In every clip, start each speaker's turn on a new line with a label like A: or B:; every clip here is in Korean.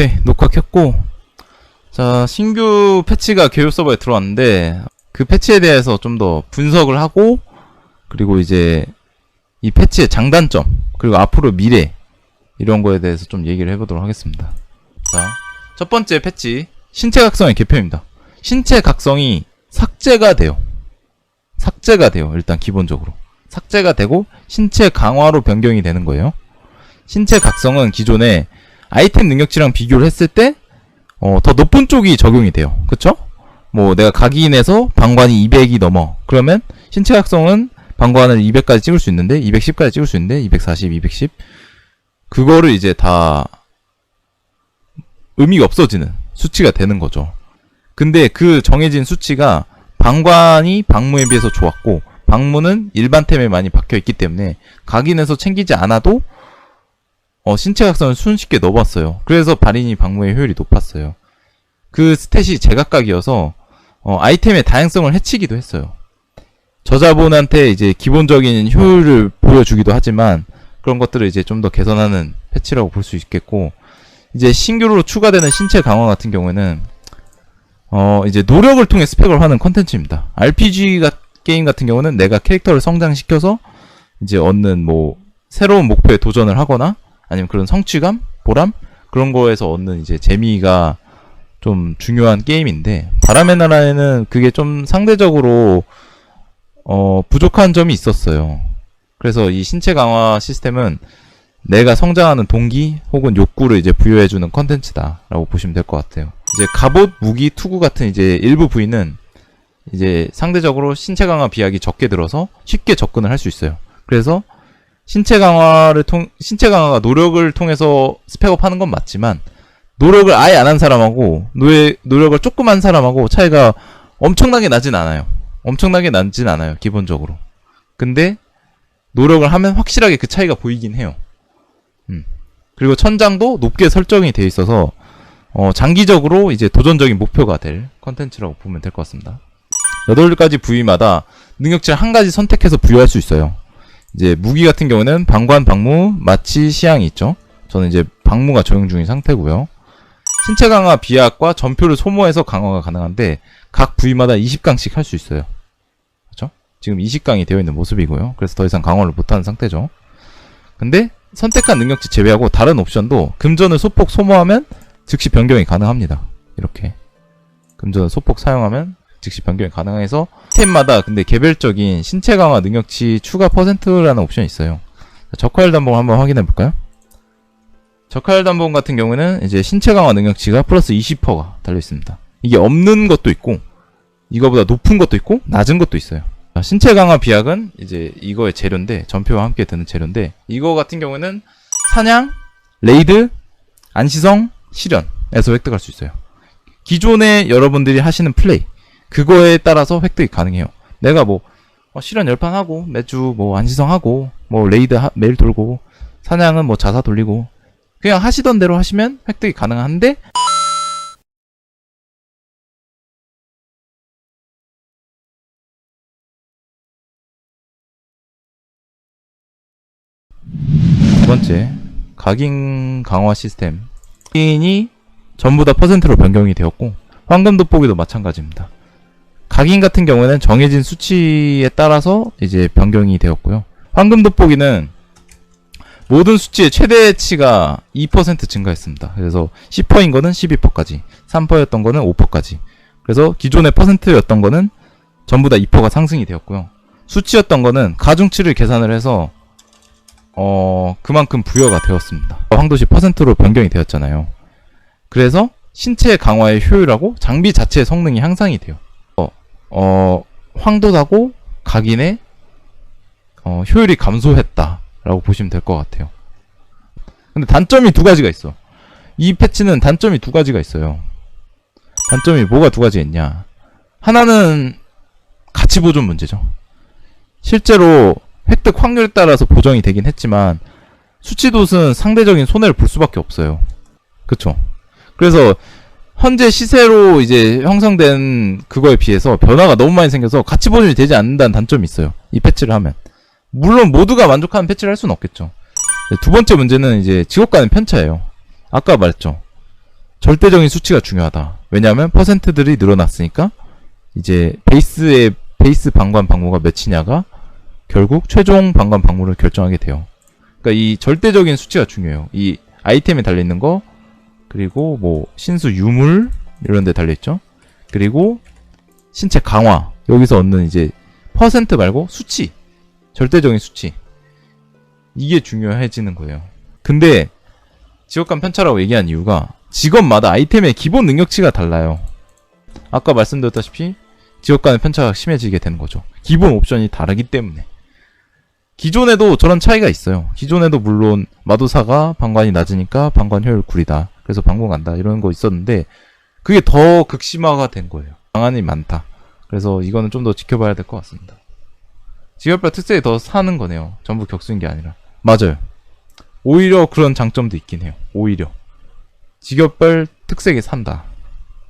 A: 오케이 녹화 켰고 자 신규 패치가 교육 서버에 들어왔는데 그 패치에 대해서 좀 더 분석을 하고 그리고 이제 이 패치의 장단점 그리고 앞으로 미래 이런 거에 대해서 좀 얘기를 해보도록 하겠습니다. 자 첫 번째 패치 신체 각성의 개편입니다. 신체 각성이 삭제가 돼요. 삭제가 돼요 일단 기본적으로. 삭제가 되고 신체 강화로 변경이 되는 거예요. 신체 각성은 기존에 아이템 능력치랑 비교를 했을 때, 어, 더 높은 쪽이 적용이 돼요. 그쵸? 뭐, 내가 각인에서 방관이 200이 넘어. 그러면, 신체 각성은 방관을 200까지 찍을 수 있는데, 210까지 찍을 수 있는데, 240, 210. 그거를 이제 다, 의미가 없어지는 수치가 되는 거죠. 근데 그 정해진 수치가, 방관이 방무에 비해서 좋았고, 방무는 일반 템에 많이 박혀 있기 때문에, 각인에서 챙기지 않아도, 어, 신체 각성을 손쉽게 넣어봤어요. 그래서 발인이 방무의 효율이 높았어요. 그 스탯이 제각각이어서 어, 아이템의 다양성을 해치기도 했어요. 저자분한테 이제 기본적인 효율을 보여주기도 하지만 그런 것들을 이제 좀 더 개선하는 패치라고 볼 수 있겠고 이제 신규로 추가되는 신체 강화 같은 경우에는 어 이제 노력을 통해 스펙을 하는 컨텐츠입니다. RPG 가, 게임 같은 경우는 내가 캐릭터를 성장시켜서 이제 얻는 뭐 새로운 목표에 도전을 하거나 아니면 그런 성취감, 보람 그런 거에서 얻는 이제 재미가 좀 중요한 게임인데 바람의 나라에는 그게 좀 상대적으로 어 부족한 점이 있었어요. 그래서 이 신체 강화 시스템은 내가 성장하는 동기 혹은 욕구를 이제 부여해주는 컨텐츠다라고 보시면 될 것 같아요. 이제 갑옷, 무기, 투구 같은 이제 일부 부위는 이제 상대적으로 신체 강화 비약이 적게 들어서 쉽게 접근을 할 수 있어요. 그래서 신체 강화를 통 신체 강화가 노력을 통해서 스펙업 하는 건 맞지만 노력을 아예 안 한 사람하고 노예, 노력을 조금 한 사람하고 차이가 엄청나게 나진 않아요. 엄청나게 나진 않아요. 기본적으로. 근데 노력을 하면 확실하게 그 차이가 보이긴 해요. 음. 그리고 천장도 높게 설정이 돼 있어서 어, 장기적으로 이제 도전적인 목표가 될 컨텐츠라고 보면 될 것 같습니다. 8가지 부위마다 능력치를 한 가지 선택해서 부여할 수 있어요. 이제 무기 같은 경우는 방관, 방무, 마치, 시향이 있죠. 저는 이제 방무가 적용 중인 상태고요. 신체 강화 비약과 전표를 소모해서 강화가 가능한데 각 부위마다 20강씩 할 수 있어요. 그렇죠? 지금 20강이 되어 있는 모습이고요. 그래서 더 이상 강화를 못하는 상태죠. 근데 선택한 능력치 제외하고 다른 옵션도 금전을 소폭 소모하면 즉시 변경이 가능합니다. 이렇게 금전을 소폭 사용하면 즉시 변경이 가능해서 템마다 근데 개별적인 신체 강화 능력치 추가 퍼센트라는 옵션이 있어요. 적화율 단봉 한번 확인해 볼까요? 적화율 단봉 같은 경우는 이제 신체 강화 능력치가 플러스 20%가 달려 있습니다. 이게 없는 것도 있고 이거보다 높은 것도 있고 낮은 것도 있어요. 자, 신체 강화 비약은 이제 이거의 재료인데 전표와 함께 드는 재료인데 이거 같은 경우는 사냥, 레이드, 안시성, 실현에서 획득할 수 있어요. 기존에 여러분들이 하시는 플레이 그거에 따라서 획득이 가능해요. 내가 뭐 어, 실현 열판 하고 매주 뭐 안시성 하고 뭐 레이드 하, 매일 돌고 사냥은 뭐 자사 돌리고 그냥 하시던 대로 하시면 획득이 가능한데 두 번째 각인 강화 시스템 각인이 전부 다 퍼센트로 변경이 되었고 황금 돋보기도 마찬가지입니다. 각인 같은 경우에는 정해진 수치에 따라서 이제 변경이 되었고요. 황금 돋보기는 모든 수치의 최대치가 2% 증가했습니다. 그래서 10%인 거는 12%까지, 3%였던 거는 5%까지. 그래서 기존의 퍼센트였던 거는 전부 다 2%가 상승이 되었고요. 수치였던 거는 가중치를 계산을 해서 어 그만큼 부여가 되었습니다. 황도시 퍼센트로 변경이 되었잖아요. 그래서 신체 강화의 효율하고 장비 자체의 성능이 향상이 돼요. 어, 어 황도하고 각인의 어, 효율이 감소했다라고 보시면 될 것 같아요. 근데 단점이 두 가지가 있어. 이 패치는 단점이 두 가지가 있어요. 단점이 뭐가 두 가지 있냐? 하나는 가치 보존 문제죠. 실제로 획득 확률에 따라서 보정이 되긴 했지만 수치돛은 상대적인 손해를 볼 수밖에 없어요. 그쵸? 그래서 현재 시세로 이제 형성된 그거에 비해서 변화가 너무 많이 생겨서 가치 보존이 되지 않는다는 단점이 있어요. 이 패치를 하면. 물론 모두가 만족하는 패치를 할 수는 없겠죠. 네, 두 번째 문제는 이제 직업 간의 편차예요. 아까 말했죠. 절대적인 수치가 중요하다. 왜냐하면 퍼센트들이 늘어났으니까 이제 베이스의 베이스 방관 방무가 몇이냐가 결국 최종 방관 방무를 결정하게 돼요. 그러니까 이 절대적인 수치가 중요해요. 이 아이템에 달려 있는 거 그리고 뭐 신수 유물 이런 데 달려 있죠. 그리고 신체 강화 여기서 얻는 이제 퍼센트 말고 수치 절대적인 수치 이게 중요해지는 거예요. 근데 지역간 편차라고 얘기한 이유가 직업마다 아이템의 기본 능력치가 달라요. 아까 말씀드렸다시피 지역 간의 편차가 심해지게 되는 거죠. 기본 옵션이 다르기 때문에. 기존에도 저런 차이가 있어요. 기존에도 물론 마도사가 방관이 낮으니까 방관 효율 구리다. 그래서 방관 간다. 이런 거 있었는데 그게 더 극심화가 된 거예요. 방안이 많다. 그래서 이거는 좀 더 지켜봐야 될 것 같습니다. 지역별 특색이 더 사는 거네요. 전부 격수인 게 아니라. 맞아요. 오히려 그런 장점도 있긴 해요. 오히려. 직업별 특색이 산다.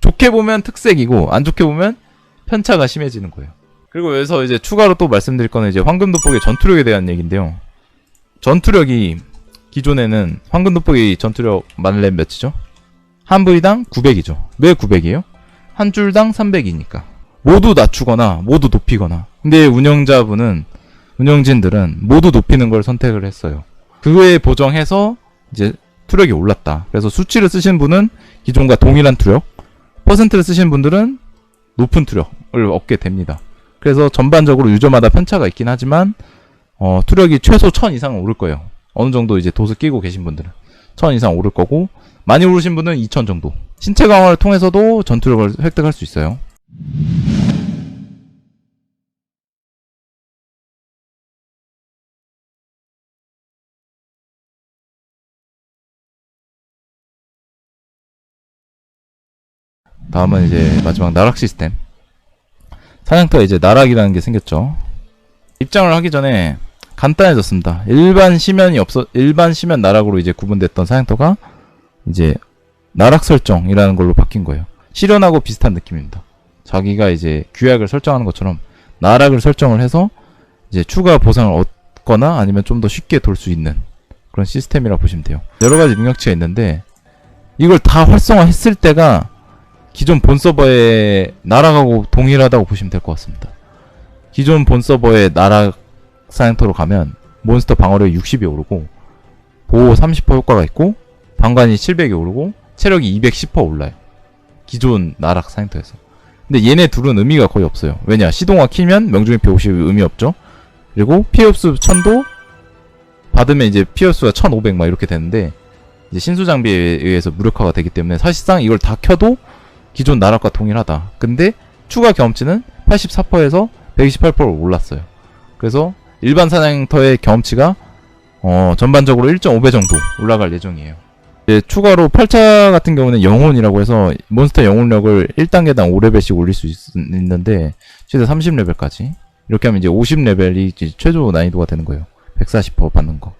A: 좋게 보면 특색이고 안 좋게 보면 편차가 심해지는 거예요. 그리고 여기서 이제 추가로 또 말씀드릴 거는 이제 황금 돋보기 전투력에 대한 얘기인데요. 전투력이 기존에는 황금 돋보기 전투력 만렙 몇이죠? 한 부위당 900이죠. 왜 900이에요? 한 줄당 300이니까. 모두 낮추거나 모두 높이거나. 근데 운영자분은 운영진들은 모두 높이는 걸 선택을 했어요. 그거에 보정해서 이제 투력이 올랐다. 그래서 수치를 쓰신 분은 기존과 동일한 투력, 퍼센트를 쓰신 분들은 높은 투력을 얻게 됩니다. 그래서 전반적으로 유저마다 편차가 있긴 하지만 어, 투력이 최소 1000 이상은 오를 거예요. 어느 정도 이제 도수 끼고 계신 분들은 1000 이상 오를 거고 많이 오르신 분은 2000 정도. 신체 강화를 통해서도 전투력을 획득할 수 있어요. 다음은 이제 마지막 나락 시스템. 사냥터에 이제 나락이라는 게 생겼죠. 입장을 하기 전에 간단해졌습니다. 일반 시면이 없어 일반 시면 나락으로 이제 구분됐던 사냥터가 이제 나락 설정이라는 걸로 바뀐 거예요. 실현하고 비슷한 느낌입니다. 자기가 이제 규약을 설정하는 것처럼 나락을 설정을 해서 이제 추가 보상을 얻거나 아니면 좀 더 쉽게 돌 수 있는 그런 시스템이라 보시면 돼요. 여러 가지 능력치가 있는데 이걸 다 활성화했을 때가 기존 본 서버의 나락하고 동일하다고 보시면 될 것 같습니다. 기존 본 서버의 나락 사냥터로 가면 몬스터 방어력이 60이 오르고 보호 30% 효과가 있고 방관이 700이 오르고 체력이 210% 올라요. 기존 나락 사냥터에서. 근데 얘네 둘은 의미가 거의 없어요. 왜냐? 시동화 키면 명중의 피50 의미 없죠. 그리고 피흡수 1000도 받으면 이제 피흡수가 1500 막 이렇게 되는데 이제 신수 장비에 의해서 무력화가 되기 때문에 사실상 이걸 다 켜도 기존 나락과 동일하다. 근데 추가 경험치는 84%에서 128%로 올랐어요. 그래서 일반 사냥터의 경험치가 어, 전반적으로 1.5배 정도 올라갈 예정이에요. 이제 추가로 8차 같은 경우는 영혼이라고 해서 몬스터 영혼력을 1단계당 5레벨씩 올릴 수 있, 는데 최대 30레벨까지 이렇게 하면 이제 50레벨이 이제 최저 난이도가 되는 거예요. 140% 받는 거.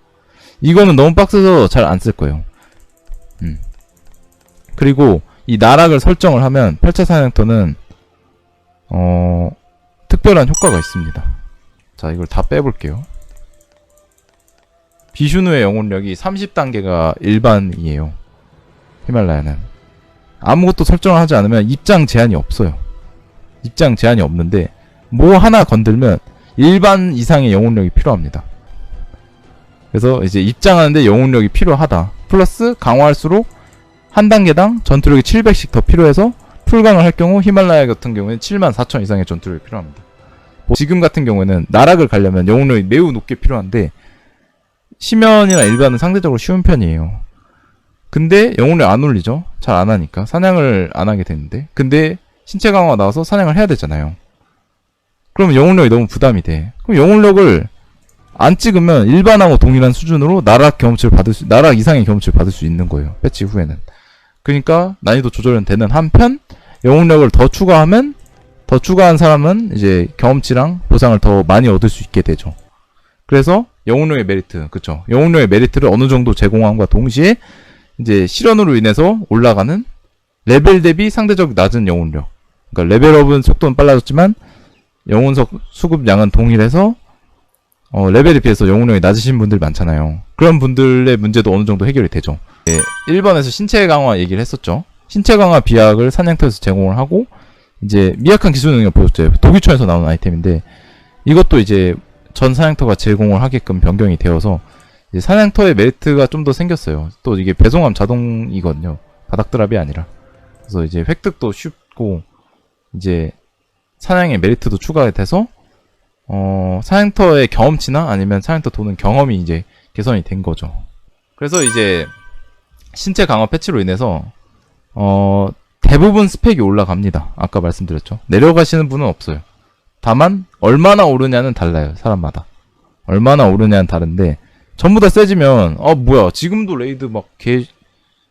A: 이거는 너무 빡세서 잘 안 쓸 거예요. 음. 그리고 이 나락을 설정을 하면 8차 사냥터는 어 특별한 효과가 있습니다. 자, 이걸 다 빼볼게요. 비슈누의 영혼력이 30단계가 일반이에요. 히말라야는. 아무것도 설정을 하지 않으면 입장 제한이 없어요. 입장 제한이 없는데, 뭐 하나 건들면 일반 이상의 영혼력이 필요합니다. 그래서 이제 입장하는데 영혼력이 필요하다. 플러스 강화할수록 한 단계당 전투력이 700씩 더 필요해서 풀강을 할 경우 히말라야 같은 경우에는 7만 4천 이상의 전투력이 필요합니다. 뭐 지금 같은 경우에는 나락을 가려면 영웅력이 매우 높게 필요한데 시면이나 일반은 상대적으로 쉬운 편이에요. 근데 영웅력 안 올리죠. 잘 안 하니까 사냥을 안 하게 되는데 근데 신체 강화가 나와서 사냥을 해야 되잖아요. 그러면 영웅력이 너무 부담이 돼. 그럼 영웅력을 안 찍으면 일반하고 동일한 수준으로 나락 경험치를 받을 수, 나락 이상의 경험치를 받을 수 있는 거예요. 패치 후에는. 그러니까 난이도 조절은 되는 한편 영웅력을 더 추가하면 더 추가한 사람은 이제 경험치랑 보상을 더 많이 얻을 수 있게 되죠. 그래서 영웅력의 메리트, 그쵸? 영웅력의 메리트를 어느 정도 제공함과 동시에 이제 실현으로 인해서 올라가는 레벨 대비 상대적 낮은 영웅력. 그러니까 레벨업은 속도는 빨라졌지만 영혼석 수급량은 동일해서 어, 레벨에 비해서 영웅력이 낮으신 분들 많잖아요. 그런 분들의 문제도 어느 정도 해결이 되죠. 예, 1번에서 신체 강화 얘기를 했었죠. 신체 강화 비약을 사냥터에서 제공을 하고 이제 미약한 기술 능력 보였죠. 도기촌에서 나온 아이템인데 이것도 이제 전 사냥터가 제공을 하게끔 변경이 되어서 사냥터의 메리트가 좀 더 생겼어요. 또 이게 배송함 자동이거든요. 바닥 드랍이 아니라. 그래서 이제 획득도 쉽고 이제 사냥의 메리트도 추가가 돼서 어 사냥터의 경험치나 아니면 사냥터 도는 경험이 이제 개선이 된 거죠. 그래서 이제 신체 강화 패치로 인해서 어 대부분 스펙이 올라갑니다. 아까 말씀드렸죠. 내려가시는 분은 없어요. 다만 얼마나 오르냐는 달라요. 사람마다. 얼마나 오르냐는 다른데 전부 다 세지면 어 뭐야 지금도 레이드 막 개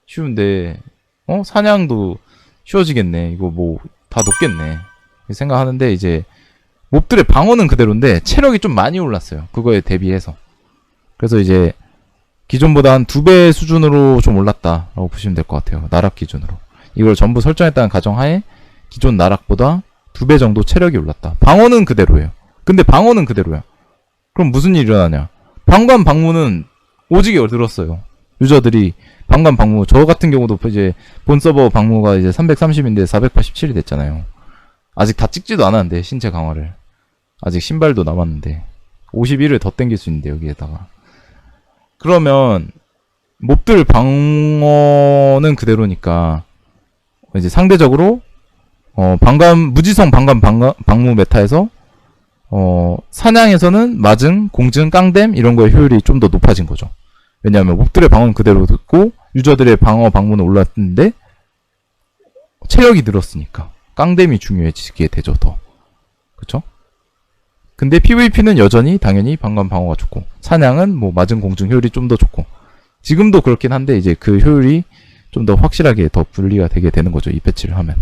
A: 쉬운데 어 사냥도 쉬워지겠네. 이거 뭐 다 높겠네. 생각하는데 이제 몹들의 방어는 그대로인데 체력이 좀 많이 올랐어요. 그거에 대비해서. 그래서 이제 기존보다 한 두 배 수준으로 좀 올랐다라고 보시면 될 것 같아요. 나락 기준으로. 이걸 전부 설정했다는 가정하에 기존 나락보다 두 배 정도 체력이 올랐다. 방어는 그대로예요. 근데 방어는 그대로야. 그럼 무슨 일이 일어나냐? 방관 방문은 오지게 늘었어요. 유저들이 방관 방무 저 같은 경우도 이제 본 서버 방무가 이제 330인데 487이 됐잖아요. 아직 다 찍지도 않았는데 신체 강화를 아직 신발도 남았는데 51을 더 땡길 수 있는데 여기에다가 그러면 몹들 방어는 그대로니까 이제 상대적으로 어 방감 무지성 방감 방가, 방무 메타에서 어 사냥에서는 마증, 공증, 깡댐 이런 거의 효율이 좀 더 높아진 거죠. 왜냐하면 몹들의 방어는 그대로 듣고 유저들의 방어 방문은 올랐는데 체력이 늘었으니까 깡댐이 중요해지게 되죠 더 그쵸? 근데 PVP는 여전히 당연히 방관 방어가 좋고 사냥은 뭐 맞은 공중 효율이 좀 더 좋고 지금도 그렇긴 한데 이제 그 효율이 좀 더 확실하게 더 분리가 되게 되는 거죠 이 패치를 하면